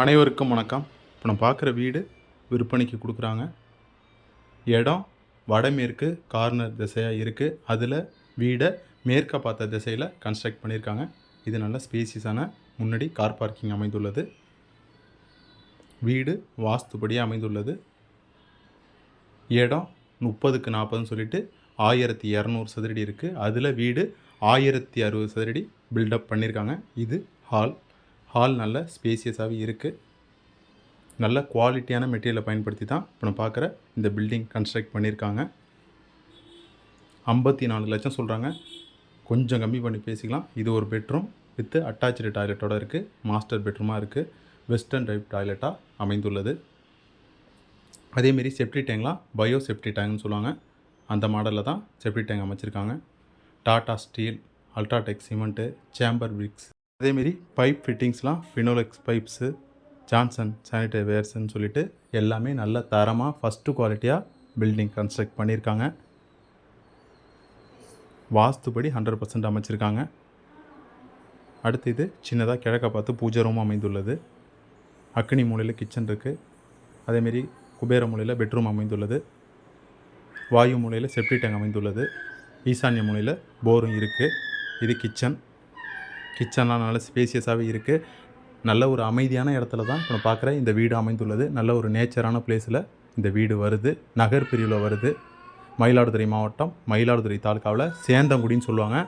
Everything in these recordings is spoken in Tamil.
அனைவருக்கும் வணக்கம். இப்போ நம்ம பார்க்குற வீடு விற்பனைக்கு கொடுக்குறாங்க. இடம் வடமேற்கு கார்னர் திசையாக இருக்குது அதில் வீடை மேற்க பார்த்த திசையில் கன்ஸ்ட்ரக்ட் பண்ணியிருக்காங்க. இது நல்ல ஸ்பேசியஸான முன்னாடி கார் பார்க்கிங் அமைந்துள்ளது. வீடு வாஸ்துபடியாக அமைந்துள்ளது. இடம் முப்பதுக்கு நாற்பதுன்னு சொல்லிட்டு ஆயிரத்தி இரநூறு சதுரடி இருக்குது அதில் வீடு ஆயிரத்தி அறுபது சதுரடி பில்டப் பண்ணியிருக்காங்க. இது ஹால் ஹால் நல்ல ஸ்பேசியஸாகவே இருக்குது நல்ல குவாலிட்டியான மெட்டீரியலை பயன்படுத்தி தான் இப்போ நான் பார்க்குற இந்த பில்டிங் கன்ஸ்ட்ரக்ட் பண்ணியிருக்காங்க. ஐம்பத்தி நாலு லட்சம் சொல்கிறாங்க கொஞ்சம் கம்மி பண்ணி பேசிக்கலாம். இது ஒரு பெட்ரூம் வித்து அட்டாச்சு டாய்லெட்டோட இருக்குது மாஸ்டர் பெட்ரூமாக இருக்குது வெஸ்டர்ன் டைப் டாய்லெட்டாக அமைந்துள்ளது. அதேமாரி செப்டி டேங்க்லாம் பயோ செப்டி டேங்க்னு சொல்லுவாங்க. அந்த மாடலில் தான் செப்டி டேங்க் அமைச்சிருக்காங்க. Tata steel UltraTech cement chamber bricks அதேமாரி பைப் ஃபிட்டிங்ஸ்லாம் ஃபினோலெக்ஸ் பைப்ஸு ஜான்சன் சானிடரி வேர்ஸ்ன்னு சொல்லிட்டு எல்லாமே நல்ல தரமாக ஃபஸ்ட்டு குவாலிட்டியாக பில்டிங் கன்ஸ்ட்ரக்ட் பண்ணியிருக்காங்க. வாஸ்துபடி ஹண்ட்ரட் பர்சன்ட் அமைச்சிருக்காங்க. அடுத்து இது சின்னதாக கிழக்க பார்த்து பூஜை ரூம் அமைந்துள்ளது. அக்னி மூலையில் கிச்சன் இருக்குது அதேமாரி குபேர மூலையில் பெட்ரூம் அமைந்துள்ளது. வாயு மூலையில் செப்டி டேங்க் அமைந்துள்ளது. ஈசான்ய மூலையில் போரும் இருக்குது இது கிச்சன் கிச்சன்லாம் நல்ல ஸ்பேசியஸாகவே இருக்குது நல்ல ஒரு அமைதியான இடத்துல தான் இப்போ நான் பார்க்குற இந்த வீடு அமைந்துள்ளது. நல்ல ஒரு நேச்சரான பிளேஸில் இந்த வீடு வருது. நகர் பிரிவில் வருது. மயிலாடுதுறை மாவட்டம் மயிலாடுதுறை தாலுக்காவில் சேந்தங்குடின்னு சொல்லுவாங்க.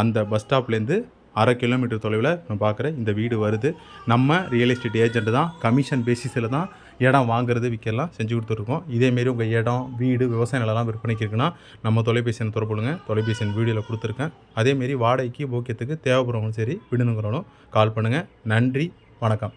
அந்த பஸ் ஸ்டாப்லேருந்து அரை கிலோமீட்டர் தொலைவில் நான் பார்க்குற இந்த வீடு வருது. நம்ம ரியல் எஸ்டேட் ஏஜென்ட் தான் கமிஷன் பேசிஸில் தான் இடம் வாங்குறது விற்கலாம் செஞ்சு கொடுத்துருக்கோம் இதேமாரி உங்கள் இடம் வீடு விவசாய நிலம்லாம் விற்பனைக்கு இருக்குன்னா நம்ம தொலைபேசி எண் தொடர்புடுங்க தொலைபேசி எண் வீடியோவில் கொடுத்துருக்கேன். அதேமாரி வாடகைக்கு போக்கியத்துக்கு தேவைப்படுறவங்களும் சரி விடுணுங்கிறவங்களும் கால் பண்ணுங்கள் நன்றி வணக்கம்.